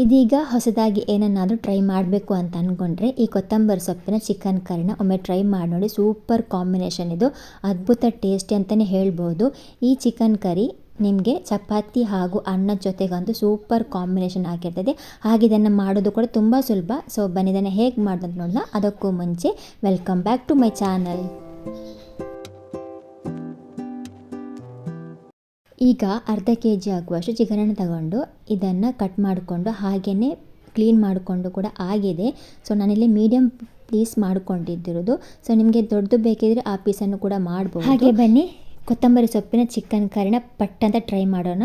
ಇದೀಗ ಹೊಸದಾಗಿ ಏನನ್ನಾದರೂ ಟ್ರೈ ಮಾಡಬೇಕು ಅಂತ ಅಂದ್ಕೊಂಡ್ರೆ ಈ ಕೊತ್ತಂಬರಿ ಸೊಪ್ಪಿನ ಚಿಕನ್ ಕರಿನ ಒಮ್ಮೆ ಟ್ರೈ ಮಾಡಿ ನೋಡಿ. ಸೂಪರ್ ಕಾಂಬಿನೇಷನ್ ಇದು. ಅದ್ಭುತ ಟೇಸ್ಟಿ ಅಂತಲೇ ಹೇಳ್ಬೋದು. ಈ ಚಿಕನ್ ಕರಿ ನಿಮಗೆ ಚಪಾತಿ ಹಾಗೂ ಅನ್ನದ ಜೊತೆಗಂತೂ ಸೂಪರ್ ಕಾಂಬಿನೇಷನ್ ಆಗಿರ್ತದೆ. ಹಾಗೆ ಇದನ್ನು ಮಾಡೋದು ಕೂಡ ತುಂಬ ಸುಲಭ. ಸೊ ಬನ್ನಿ, ಇದನ್ನು ಹೇಗೆ ಮಾಡೋದು ನೋಡೋಣ ಅದಕ್ಕೂ ಮುಂಚೆ welcome back to my channel ಈಗ ಅರ್ಧ ಕೆ ಜಿ ಆಗುವಷ್ಟು ಚಿಕನನ್ನು ತಗೊಂಡು ಇದನ್ನು ಕಟ್ ಮಾಡಿಕೊಂಡು ಹಾಗೆಯೇ ಕ್ಲೀನ್ ಮಾಡಿಕೊಂಡು ಕೂಡ ಆಗಿದೆ. ಸೊ ನಾನಿಲ್ಲಿ ಮೀಡಿಯಮ್ ಪೀಸ್ ಮಾಡಿಕೊಂಡಿದ್ದಿರೋದು. ಸೊ ನಿಮಗೆ ದೊಡ್ಡದು ಬೇಕಿದ್ರೆ ಆ ಪೀಸನ್ನು ಕೂಡ ಮಾಡ್ಬೋದು. ಹಾಗೆ ಬನ್ನಿ. ಕೊತ್ತಂಬರಿ ಸೊಪ್ಪಿನ ಚಿಕನ್ ಕರಿನ ಪಟ್ಟಂತ ಟ್ರೈ ಮಾಡೋಣ.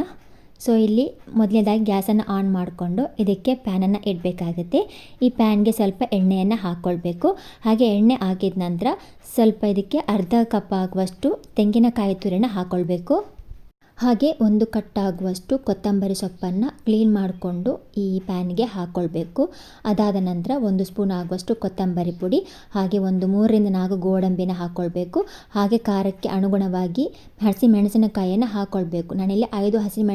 ಸೊ ಇಲ್ಲಿ ಮೊದಲನೇದಾಗಿ ಗ್ಯಾಸನ್ನು ಆನ್ ಮಾಡಿಕೊಂಡು ಇದಕ್ಕೆ ಪ್ಯಾನನ್ನು ಇಡಬೇಕಾಗುತ್ತೆ. ಈ ಪ್ಯಾನ್ಗೆ ಸ್ವಲ್ಪ ಎಣ್ಣೆಯನ್ನು ಹಾಕ್ಕೊಳ್ಬೇಕು ಹಾಗೆ ಎಣ್ಣೆ ಹಾಕಿದ ನಂತರ ಸ್ವಲ್ಪ ಇದಕ್ಕೆ ಅರ್ಧ ಕಪ್ ಆಗುವಷ್ಟು ತೆಂಗಿನಕಾಯಿ ತುರಿನ ಹಾಕ್ಕೊಳ್ಬೇಕು ಹಾಗೆ ಒಂದು ಕಟ್ಟಾಗುವಷ್ಟು ಕೊತ್ತಂಬರಿ ಸೊಪ್ಪನ್ನು ಕ್ಲೀನ್ ಮಾಡಿಕೊಂಡು ಈ ಪ್ಯಾನ್ಗೆ ಹಾಕ್ಕೊಳ್ಬೇಕು ಅದಾದ ನಂತರ ಒಂದು ಸ್ಪೂನ್ ಆಗುವಷ್ಟು ಕೊತ್ತಂಬರಿ ಪುಡಿ, ಹಾಗೆ ಒಂದು ಮೂರರಿಂದ ನಾಲ್ಕು ಗೋಡಂಬಿನ ಹಾಕ್ಕೊಳ್ಬೇಕು ಹಾಗೆ ಖಾರಕ್ಕೆ ಅನುಗುಣವಾಗಿ ಹಸಿ ಮೆಣಸಿನಕಾಯಿಯನ್ನು ಹಾಕ್ಕೊಳ್ಬೇಕು ನಾನಿಲ್ಲಿ ಐದು ಹಸಿ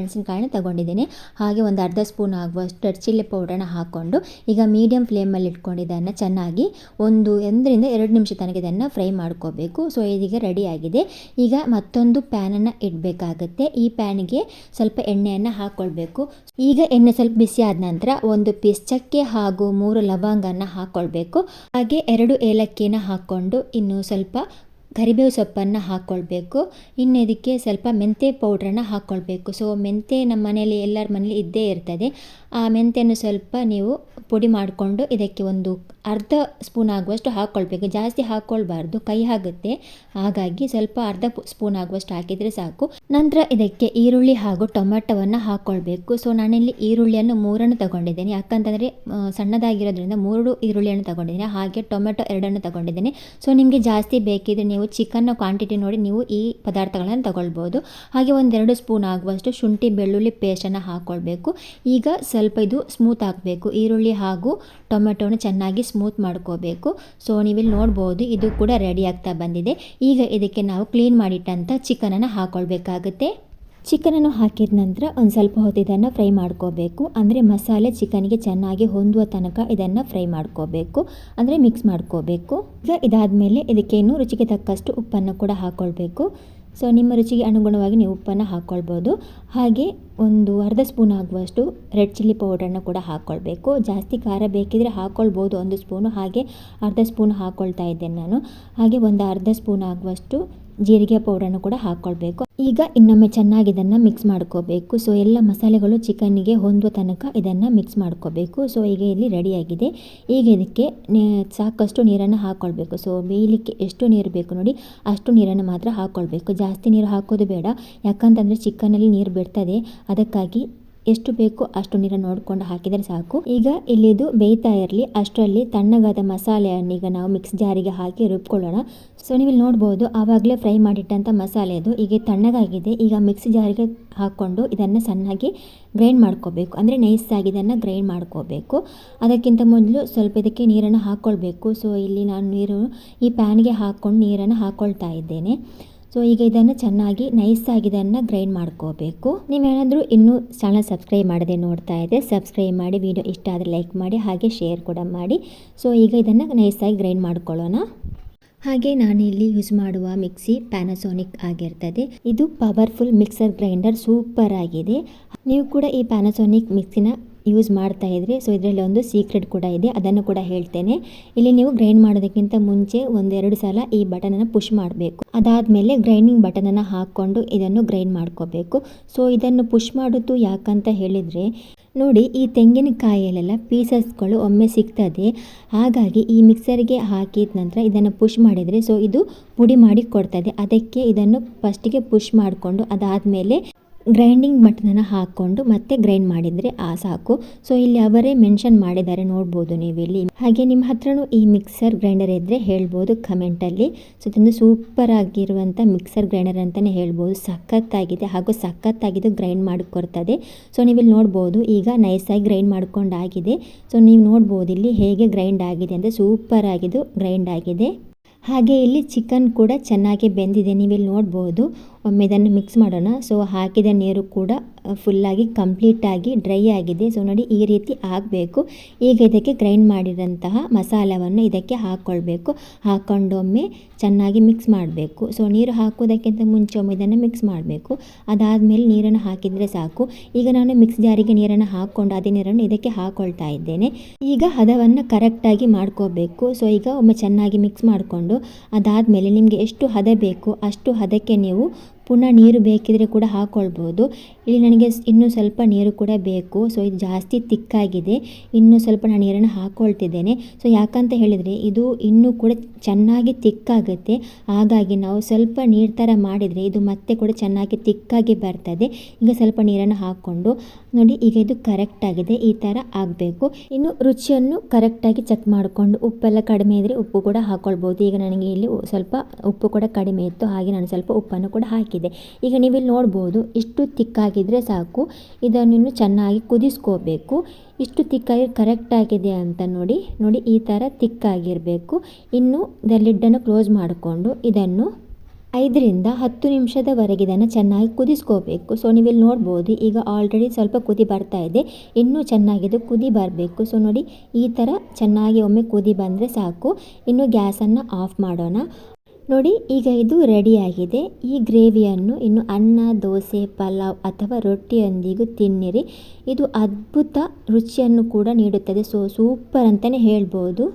ತಗೊಂಡಿದ್ದೀನಿ. ಹಾಗೆ ಒಂದು ಅರ್ಧ ಸ್ಪೂನ್ ಆಗುವಷ್ಟು ರೆಡ್ ಚಿಲ್ಲಿ ಪೌಡರನ್ನ ಹಾಕ್ಕೊಂಡು ಈಗ ಮೀಡಿಯಮ್ ಫ್ಲೇಮಲ್ಲಿ ಇಟ್ಕೊಂಡು ಇದನ್ನು ಚೆನ್ನಾಗಿ ಒಂದು ಎಂದರಿಂದ ಎರಡು ನಿಮಿಷ ತನಕ ಇದನ್ನು ಫ್ರೈ ಮಾಡ್ಕೋಬೇಕು ಸೊ ಇದೀಗ ರೆಡಿಯಾಗಿದೆ ಈಗ ಮತ್ತೊಂದು ಪ್ಯಾನನ್ನು ಇಡಬೇಕಾಗತ್ತೆ. ಈ ಪ್ಯಾನ್ಗೆ ಸ್ವಲ್ಪ ಎಣ್ಣೆಯನ್ನು ಹಾಕ್ಕೊಳ್ಬೇಕು ಈಗ ಎಣ್ಣೆ ಸ್ವಲ್ಪ ಬಿಸಿ ಆದ ನಂತರ ಒಂದು ಪೀಸ್ ಚಕ್ಕೆ ಹಾಗೂ ಮೂರು ಲವಂಗನ್ನು ಹಾಕ್ಕೊಳ್ಬೇಕು ಹಾಗೆ ಎರಡು ಏಲಕ್ಕಿನ ಹಾಕ್ಕೊಂಡು ಇನ್ನು ಸ್ವಲ್ಪ ಕರಿಬೇವು ಸೊಪ್ಪನ್ನು ಹಾಕ್ಕೊಳ್ಬೇಕು ಇನ್ನು ಇದಕ್ಕೆ ಸ್ವಲ್ಪ ಮೆಂತ್ಯ ಪೌಡ್ರನ್ನು ಹಾಕ್ಕೊಳ್ಬೇಕು ಸೊ ಮೆಂತ್ಯ ನಮ್ಮ ಮನೆಯಲ್ಲಿ, ಎಲ್ಲರ ಮನೇಲಿ ಇದ್ದೇ ಇರ್ತದೆ. ಆ ಮೆಂತ್ಯನ್ನು ಸ್ವಲ್ಪ ನೀವು ಪುಡಿ ಮಾಡಿಕೊಂಡು ಇದಕ್ಕೆ ಒಂದು ಅರ್ಧ ಸ್ಪೂನ್ ಆಗುವಷ್ಟು ಹಾಕ್ಕೊಳ್ಬೇಕು ಜಾಸ್ತಿ ಹಾಕ್ಕೊಳ್ಬಾರ್ದು ಕೈ ಆಗುತ್ತೆ. ಹಾಗಾಗಿ ಸ್ವಲ್ಪ ಅರ್ಧ ಸ್ಪೂನ್ ಆಗುವಷ್ಟು ಹಾಕಿದರೆ ಸಾಕು. ನಂತರ ಇದಕ್ಕೆ ಈರುಳ್ಳಿ ಹಾಗೂ ಟೊಮೆಟೊವನ್ನು ಹಾಕ್ಕೊಳ್ಬೇಕು ಸೊ ನಾನಿಲ್ಲಿ ಈರುಳ್ಳಿಯನ್ನು ಮೂರನ್ನು ತಗೊಂಡಿದ್ದೇನೆ. ಯಾಕಂತಂದರೆ ಸಣ್ಣದಾಗಿರೋದ್ರಿಂದ ಮೂರು ಈರುಳ್ಳಿಯನ್ನು ತಗೊಂಡಿದ್ದೀನಿ. ಹಾಗೆ ಟೊಮೆಟೊ ಎರಡನ್ನು ತಗೊಂಡಿದ್ದೇನೆ. ಸೊ ನಿಮಗೆ ಜಾಸ್ತಿ ಬೇಕಿದ್ರೆ ನೀವು ಚಿಕನ್ನ ಕ್ವಾಂಟಿಟಿ ನೋಡಿ ನೀವು ಈ ಪದಾರ್ಥಗಳನ್ನು ತಗೊಳ್ಬೋದು. ಹಾಗೆ ಒಂದೆರಡು ಸ್ಪೂನ್ ಆಗುವಷ್ಟು ಶುಂಠಿ, ಬೆಳ್ಳುಳ್ಳಿ ಪೇಸ್ಟನ್ನು ಹಾಕ್ಕೊಳ್ಬೇಕು ಈಗ ಸ್ವಲ್ಪ ಇದು ಸ್ಮೂತ್ ಆಗಬೇಕು. ಈರುಳ್ಳಿ ಹಾಗೂ ಟೊಮೆಟೊನ ಚೆನ್ನಾಗಿ ಸ್ಮೂತ್ ಮಾಡ್ಕೋಬೇಕು. ಸೊ ನೀವಿಲ್ಲಿ ನೋಡ್ಬೋದು ಇದು ಕೂಡ ರೆಡಿ ಆಗ್ತಾ ಬಂದಿದೆ. ಈಗ ಇದಕ್ಕೆ ನಾವು ಕ್ಲೀನ್ ಮಾಡಿಟ್ಟಂಥ ಚಿಕನನ್ನು ಹಾಕ್ಕೊಳ್ಬೇಕಾಗುತ್ತೆ ಚಿಕನನ್ನು ಹಾಕಿದ ನಂತರ ಒಂದು ಸ್ವಲ್ಪ ಹೊತ್ತು ಇದನ್ನು ಫ್ರೈ ಮಾಡ್ಕೋಬೇಕು. ಅಂದರೆ ಮಸಾಲೆ ಚಿಕನ್ಗೆ ಚೆನ್ನಾಗಿ ಹೊಂದುವ ತನಕ ಇದನ್ನು ಫ್ರೈ ಮಾಡ್ಕೋಬೇಕು. ಅಂದರೆ ಮಿಕ್ಸ್ ಮಾಡ್ಕೋಬೇಕು. ಈಗ ಇದಾದಮೇಲೆ ಇದಕ್ಕೇನು ರುಚಿಗೆ ತಕ್ಕಷ್ಟು ಉಪ್ಪನ್ನು ಕೂಡ ಹಾಕ್ಕೊಳ್ಬೇಕು ಸೊ ನಿಮ್ಮ ರುಚಿಗೆ ಅನುಗುಣವಾಗಿ ನೀವು ಉಪ್ಪನ್ನು ಹಾಕ್ಕೊಳ್ಬೋದು ಹಾಗೆ ಒಂದು ಅರ್ಧ ಸ್ಪೂನ್ ಆಗುವಷ್ಟು ರೆಡ್ ಚಿಲ್ಲಿ ಪೌಡರನ್ನು ಕೂಡ ಹಾಕ್ಕೊಳ್ಬೇಕು ಜಾಸ್ತಿ ಖಾರ ಬೇಕಿದ್ರೆ ಹಾಕ್ಕೊಳ್ಬೋದು ಒಂದು ಸ್ಪೂನು. ಹಾಗೆ ಅರ್ಧ ಸ್ಪೂನ್ ಹಾಕ್ಕೊಳ್ತಾ ಇದ್ದೇನೆ ನಾನು. ಹಾಗೆ ಒಂದು ಅರ್ಧ ಸ್ಪೂನ್ ಆಗುವಷ್ಟು ಜೀರಿಗೆ ಪೌಡರನ್ನು ಕೂಡ ಹಾಕ್ಕೊಳ್ಬೇಕು ಈಗ ಇನ್ನೊಮ್ಮೆ ಚೆನ್ನಾಗಿ ಇದನ್ನು ಮಿಕ್ಸ್ ಮಾಡ್ಕೋಬೇಕು. ಸೊ ಎಲ್ಲ ಮಸಾಲೆಗಳು ಚಿಕನ್ನಿಗೆ ಹೊಂದುವ ತನಕ ಇದನ್ನು ಮಿಕ್ಸ್ ಮಾಡ್ಕೋಬೇಕು. ಸೊ ಈಗ ಇಲ್ಲಿ ರೆಡಿಯಾಗಿದೆ ಈಗ ಇದಕ್ಕೆ ಸಾಕಷ್ಟು ನೀರನ್ನು ಹಾಕ್ಕೊಳ್ಬೇಕು ಸೊ ಬೇಯಲಿಕ್ಕೆ ಎಷ್ಟು ನೀರು ಬೇಕು ನೋಡಿ, ಅಷ್ಟು ನೀರನ್ನು ಮಾತ್ರ ಹಾಕ್ಕೊಳ್ಬೇಕು ಜಾಸ್ತಿ ನೀರು ಹಾಕೋದು ಬೇಡ. ಯಾಕಂತಂದರೆ ಚಿಕನಲ್ಲಿ ನೀರು ಬಿಡ್ತದೆ. ಅದಕ್ಕಾಗಿ ಎಷ್ಟು ಬೇಕೋ ಅಷ್ಟು ನೀರನ್ನು ನೋಡಿಕೊಂಡು ಹಾಕಿದರೆ ಸಾಕು. ಈಗ ಇಲ್ಲಿದು ಬೇಯ್ತಾ ಇರಲಿ, ಅಷ್ಟರಲ್ಲಿ ತಣ್ಣಗಾದ ಮಸಾಲೆಯನ್ನು ಈಗ ನಾವು ಮಿಕ್ಸ್ ಜಾರಿಗೆ ಹಾಕಿ ರುಬ್ಕೊಳ್ಳೋಣ. ಸೊ ನೀವು ಇಲ್ಲಿ ನೋಡ್ಬೋದು, ಆವಾಗಲೇ ಫ್ರೈ ಮಾಡಿಟ್ಟಂಥ ಮಸಾಲೆ ಅದು. ಈಗ ತಣ್ಣಗಾಗಿದೆ, ಈಗ ಮಿಕ್ಸಿ ಜಾರಿಗೆ ಹಾಕ್ಕೊಂಡು ಇದನ್ನು ಸಣ್ಣಾಗಿ ಗ್ರೈಂಡ್ ಮಾಡ್ಕೋಬೇಕು. ಅಂದರೆ ನೈಸಾಗಿ ಇದನ್ನು ಗ್ರೈಂಡ್ ಮಾಡ್ಕೋಬೇಕು. ಅದಕ್ಕಿಂತ ಮೊದಲು ಸ್ವಲ್ಪ ಇದಕ್ಕೆ ನೀರನ್ನು ಹಾಕ್ಕೊಳ್ಬೇಕು ಸೊ ಇಲ್ಲಿ ನಾನು ನೀರು ಈ ಪ್ಯಾನ್ಗೆ ಹಾಕ್ಕೊಂಡು ನೀರನ್ನು ಹಾಕ್ಕೊಳ್ತಾ ಇದ್ದೇನೆ. ಸೊ ಈಗ ಇದನ್ನು ಚೆನ್ನಾಗಿ ನೈಸಾಗಿ ಇದನ್ನು ಗ್ರೈಂಡ್ ಮಾಡ್ಕೋಬೇಕು. ನೀವೇನಾದರೂ ಇನ್ನೂ ಚಾನಲ್ ಸಬ್ಸ್ಕ್ರೈಬ್ ಮಾಡದೆ ನೋಡ್ತಾ ಇದ್ದರೆ ಸಬ್ಸ್ಕ್ರೈಬ್ ಮಾಡಿ ವಿಡಿಯೋ ಇಷ್ಟ ಆದರೆ ಲೈಕ್ ಮಾಡಿ, ಹಾಗೆ ಶೇರ್ ಕೂಡ ಮಾಡಿ. ಸೊ ಈಗ ಇದನ್ನು ನೈಸಾಗಿ ಗ್ರೈಂಡ್ ಮಾಡ್ಕೊಳ್ಳೋಣ. ಹಾಗೆ ನಾನಿಲ್ಲಿ ಯೂಸ್ ಮಾಡುವ ಮಿಕ್ಸಿ ಪ್ಯಾನಸೋನಿಕ್ ಆಗಿರ್ತದೆ. ಇದು ಪವರ್ಫುಲ್ ಮಿಕ್ಸರ್ ಗ್ರೈಂಡರ್ ಸೂಪರ್ ಆಗಿದೆ. ನೀವು ಕೂಡ ಈ ಪ್ಯಾನಸೋನಿಕ್ ಮಿಕ್ಸಿನ ಯೂಸ್ ಮಾಡ್ತಾ ಇದ್ರೆ. ಸೊ ಇದರಲ್ಲಿ ಒಂದು ಸೀಕ್ರೆಟ್ ಕೂಡ ಇದೆ. ಅದನ್ನು ಕೂಡ ಹೇಳ್ತೇನೆ. ಇಲ್ಲಿ ನೀವು ಗ್ರೈಂಡ್ ಮಾಡೋದಕ್ಕಿಂತ ಮುಂಚೆ ಒಂದೆರಡು ಸಲ ಈ ಬಟನನ್ನು ಪುಷ್ ಮಾಡಬೇಕು. ಅದಾದಮೇಲೆ ಗ್ರೈಂಡಿಂಗ್ ಬಟನನ್ನು ಹಾಕ್ಕೊಂಡು ಇದನ್ನು ಗ್ರೈಂಡ್ ಮಾಡ್ಕೋಬೇಕು. ಸೊ ಇದನ್ನು ಪುಷ್ ಮಾಡೋದು ಯಾಕಂತ ಹೇಳಿದರೆ, ನೋಡಿ ಈ ತೆಂಗಿನಕಾಯಲ್ಲೆಲ್ಲ ಪೀಸಸ್ಗಳು ಒಮ್ಮೆ ಸಿಗ್ತದೆ. ಹಾಗಾಗಿ ಈ ಮಿಕ್ಸರ್ಗೆ ಹಾಕಿದ ನಂತರ ಇದನ್ನು ಪುಷ್ ಮಾಡಿದರೆ ಸೊ ಇದು ಪುಡಿ ಮಾಡಿ ಕೊಡ್ತದೆ. ಅದಕ್ಕೆ ಇದನ್ನು ಫಸ್ಟಿಗೆ ಪುಷ್ ಮಾಡಿಕೊಂಡು ಅದಾದಮೇಲೆ ಗ್ರೈಂಡಿಂಗ್ ಬಟನನ್ನು ಹಾಕ್ಕೊಂಡು ಮತ್ತೆ ಗ್ರೈಂಡ್ ಮಾಡಿದರೆ ಆ ಸಾಕು. ಸೊ ಇಲ್ಲಿ ಅವರೇ ಮೆನ್ಷನ್ ಮಾಡಿದ್ದಾರೆ, ನೋಡ್ಬೋದು ನೀವು ಇಲ್ಲಿ ಹಾಗೆ ನಿಮ್ಮ ಹತ್ರನೂ ಈ ಮಿಕ್ಸರ್ ಗ್ರೈಂಡರ್ ಇದ್ದರೆ ಹೇಳ್ಬೋದು ಕಮೆಂಟಲ್ಲಿ ಸೊ ಇದೊಂದು ಸೂಪರ್ ಆಗಿರುವಂಥ ಮಿಕ್ಸರ್ ಗ್ರೈಂಡರ್ ಅಂತಲೇ ಹೇಳ್ಬೋದು. ಸಖತ್ತಾಗಿದೆ ಹಾಗೂ ಸಖತ್ತಾಗಿದ್ದು ಗ್ರೈಂಡ್ ಮಾಡಿಕೊಡ್ತದೆ. ಸೊ ನೀವು ಇಲ್ಲಿ ನೋಡ್ಬೋದು, ಈಗ ನೈಸಾಗಿ ಗ್ರೈಂಡ್ ಮಾಡಿಕೊಂಡಾಗಿದೆ. ಸೊ ನೀವು ನೋಡ್ಬೋದು ಇಲ್ಲಿ ಹೇಗೆ ಗ್ರೈಂಡ್ ಆಗಿದೆ ಅಂದರೆ ಸೂಪರ್ ಆಗಿದ್ದು ಗ್ರೈಂಡ್ ಆಗಿದೆ. ಹಾಗೆ ಇಲ್ಲಿ ಚಿಕನ್ ಕೂಡ ಚೆನ್ನಾಗಿ ಬೆಂದಿದೆ. ನೀವಿಲ್ಲಿ ನೋಡ್ಬೋದು. ಒಮ್ಮೆ ಇದನ್ನು ಮಿಕ್ಸ್ ಮಾಡೋಣ. ಸೊ ಹಾಕಿದ ನೀರು ಕೂಡ ಫುಲ್ಲಾಗಿ ಕಂಪ್ಲೀಟಾಗಿ ಡ್ರೈ ಆಗಿದೆ. ಸೊ ನೋಡಿ, ಈ ರೀತಿ ಆಗಬೇಕು. ಈಗ ಇದಕ್ಕೆ ಗ್ರೈಂಡ್ ಮಾಡಿದಂತಹ ಮಸಾಲವನ್ನು ಇದಕ್ಕೆ ಹಾಕ್ಕೊಳ್ಬೇಕು ಹಾಕ್ಕೊಂಡೊಮ್ಮೆ ಚೆನ್ನಾಗಿ ಮಿಕ್ಸ್ ಮಾಡಬೇಕು. ಸೊ ನೀರು ಹಾಕೋದಕ್ಕಿಂತ ಮುಂಚೆ ಒಮ್ಮೆ ಇದನ್ನು ಮಿಕ್ಸ್ ಮಾಡಬೇಕು. ಅದಾದಮೇಲೆ ನೀರನ್ನು ಹಾಕಿದರೆ ಸಾಕು. ಈಗ ನಾನು ಮಿಕ್ಸ್ ಜಾರಿಗೆ ನೀರನ್ನು ಹಾಕ್ಕೊಂಡು ಅದೇ ನೀರನ್ನು ಇದಕ್ಕೆ ಹಾಕ್ಕೊಳ್ತಾ ಇದ್ದೇನೆ. ಈಗ ಹದವನ್ನು ಕರೆಕ್ಟಾಗಿ ಮಾಡ್ಕೋಬೇಕು. ಸೊ ಈಗ ಒಮ್ಮೆ ಚೆನ್ನಾಗಿ ಮಿಕ್ಸ್ ಮಾಡಿಕೊಂಡು ಅದಾದಮೇಲೆ ನಿಮಗೆ ಎಷ್ಟು ಹದ ಬೇಕು, ಅಷ್ಟು ಹದಕ್ಕೆ ನೀವು ಪುನಃ ನೀರು ಬೇಕಿದ್ರೆ ಕೂಡ ಹಾಕ್ಕೊಳ್ಬೋದು ಇಲ್ಲಿ ನನಗೆ ಇನ್ನೂ ಸ್ವಲ್ಪ ನೀರು ಕೂಡ ಬೇಕು. ಸೊ ಇದು ಜಾಸ್ತಿ ತಿಕ್ಕಾಗಿದೆ. ಇನ್ನೂ ಸ್ವಲ್ಪ ನಾನು ನೀರನ್ನು ಹಾಕ್ಕೊಳ್ತಿದ್ದೇನೆ ಸೊ ಯಾಕಂತ ಹೇಳಿದರೆ ಇದು ಇನ್ನೂ ಕೂಡ ಚೆನ್ನಾಗಿ ತಿಕ್ಕಾಗುತ್ತೆ. ಹಾಗಾಗಿ ನಾವು ಸ್ವಲ್ಪ ನೀರು ಥರ ಮಾಡಿದರೆ ಇದು ಮತ್ತೆ ಕೂಡ ಚೆನ್ನಾಗಿ ತಿಕ್ಕಾಗಿ ಬರ್ತದೆ. ಈಗ ಸ್ವಲ್ಪ ನೀರನ್ನು ಹಾಕ್ಕೊಂಡು ನೋಡಿ, ಈಗ ಇದು ಕರೆಕ್ಟ್ ಆಗಿದೆ. ಈ ಥರ ಆಗಬೇಕು. ಇನ್ನು ರುಚಿಯನ್ನು ಕರೆಕ್ಟಾಗಿ ಚೆಕ್ ಮಾಡಿಕೊಂಡು ಉಪ್ಪೆಲ್ಲ ಕಡಿಮೆ ಇದ್ದರೆ ಉಪ್ಪು ಕೂಡ ಹಾಕ್ಕೊಳ್ಬೋದು ಈಗ ನನಗೆ ಇಲ್ಲಿ ಸ್ವಲ್ಪ ಉಪ್ಪು ಕೂಡ ಕಡಿಮೆ ಇತ್ತು. ಹಾಗೆ ನಾನು ಸ್ವಲ್ಪ ಉಪ್ಪನ್ನು ಕೂಡ ಹಾಕಿದೆ. ಈಗ ನೀವಿಲ್ಲಿ ನೋಡ್ಬೋದು, ಇಷ್ಟು ತಿಕ್ಕಾಗಿದ್ದರೆ ಸಾಕು. ಇದನ್ನು ಇನ್ನು ಚೆನ್ನಾಗಿ ಕುದಿಸ್ಕೋಬೇಕು. ಇಷ್ಟು ತಿಕ್ಕಾಗಿ ಕರೆಕ್ಟ್ ಆಗಿದೆ ಅಂತ ನೋಡಿ ನೋಡಿ ಈ ಥರ ತಿಕ್ಕಾಗಿರಬೇಕು. ಇನ್ನು ದ ಲಿಡ್ಡನ್ನು ಕ್ಲೋಸ್ ಮಾಡಿಕೊಂಡು ಇದನ್ನು ಐದರಿಂದ ಹತ್ತು ನಿಮಿಷದವರೆಗೆ ಇದನ್ನು ಚೆನ್ನಾಗಿ ಕುದಿಸ್ಕೋಬೇಕು. ಸೊ ನೀವಿಲ್ಲಿ ನೋಡ್ಬೋದು, ಈಗ ಆಲ್ರೆಡಿ ಸ್ವಲ್ಪ ಕುದಿ ಬರ್ತಾ ಇದೆ. ಇನ್ನೂ ಚೆನ್ನಾಗಿದೆ ಕುದಿ ಬರಬೇಕು. ಸೊ ನೋಡಿ ಈ ಥರ ಚೆನ್ನಾಗಿ ಒಮ್ಮೆ ಕುದಿ ಬಂದರೆ ಸಾಕು. ಇನ್ನು ಗ್ಯಾಸನ್ನು ಆಫ್ ಮಾಡೋಣ. ನೋಡಿ, ಈಗ ಇದು ರೆಡಿಯಾಗಿದೆ. ಈ ಗ್ರೇವಿಯನ್ನು ಇನ್ನು ಅನ್ನ, ದೋಸೆ, ಪಲಾವ್ ಅಥವಾ ರೊಟ್ಟಿಯೊಂದಿಗೂ ತಿನ್ನಿರಿ. ಇದು ಅದ್ಭುತ ರುಚಿಯನ್ನು ಕೂಡ ನೀಡುತ್ತದೆ. ಸೊ ಸೂಪರ್ ಅಂತಲೇ ಹೇಳ್ಬೋದು.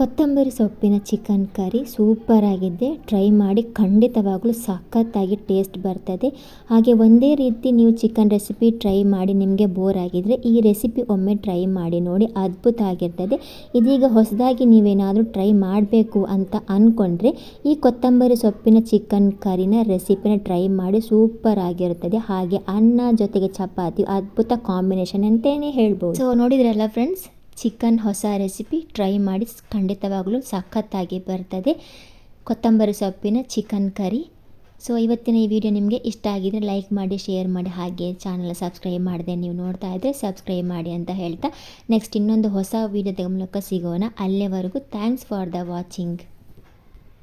ಕೊತ್ತಂಬರಿ ಸೊಪ್ಪಿನ ಚಿಕನ್ ಕರಿ ಸೂಪರ್ ಆಗಿದೆ. ಟ್ರೈ ಮಾಡಿ ಖಂಡಿತವಾಗಲೂ ಸಖತ್ತಾಗಿ ಟೇಸ್ಟ್ ಬರ್ತದೆ. ಹಾಗೆ ಒಂದೇ ರೀತಿ ನೀವು ಚಿಕನ್ ರೆಸಿಪಿ ಟ್ರೈ ಮಾಡಿ ನಿಮಗೆ ಬೋರ್ ಆಗಿದ್ದರೆ ಈ ರೆಸಿಪಿ ಒಮ್ಮೆ ಟ್ರೈ ಮಾಡಿ ನೋಡಿ ಅದ್ಭುತ ಆಗಿರ್ತದೆ. ಇದೀಗ ಹೊಸದಾಗಿ ನೀವೇನಾದರೂ ಟ್ರೈ ಮಾಡಬೇಕು ಅಂತ ಅಂದ್ಕೊಂಡ್ರೆ ಈ ಕೊತ್ತಂಬರಿ ಸೊಪ್ಪಿನ ಚಿಕನ್ ಕರಿನ ರೆಸಿಪಿನ ಟ್ರೈ ಮಾಡಿ ಸೂಪರ್ ಆಗಿರುತ್ತದೆ ಹಾಗೆ ಅನ್ನ ಜೊತೆಗೆ ಚಪಾತಿ ಅದ್ಭುತ ಕಾಂಬಿನೇಷನ್ ಅಂತಲೇ ಹೇಳ್ಬೋದು. ಸೊ ನೋಡಿದ್ರಲ್ಲ ಫ್ರೆಂಡ್ಸ್ ಚಿಕನ್ ಹೊಸ ರೆಸಿಪಿ ಟ್ರೈ ಮಾಡಿ ಖಂಡಿತವಾಗಲೂ ಸಖತ್ತಾಗಿ ಬರ್ತದೆ. ಕೊತ್ತಂಬರಿ ಸೊಪ್ಪಿನ ಚಿಕನ್ ಕರಿ. ಸೊ ಇವತ್ತಿನ ಈ ವಿಡಿಯೋ ನಿಮಗೆ ಇಷ್ಟ ಆಗಿದ್ರೆ ಲೈಕ್ ಮಾಡಿ ಶೇರ್ ಮಾಡಿ, ಹಾಗೆ ಚಾನಲ್ ಸಬ್ಸ್ಕ್ರೈಬ್ ಮಾಡಿದೆ ನೀವು ನೋಡ್ತಾ ಇದ್ದರೆ ಸಬ್ಸ್ಕ್ರೈಬ್ ಮಾಡಿ ಅಂತ ಹೇಳ್ತಾ. ನೆಕ್ಸ್ಟ್ ಇನ್ನೊಂದು ಹೊಸ ವೀಡಿಯೋದ ಮೂಲಕ ಸಿಗೋಣ. ಅಲ್ಲಿವರೆಗೂ ಥ್ಯಾಂಕ್ಸ್ ಫಾರ್ ದ ವಾಚಿಂಗ್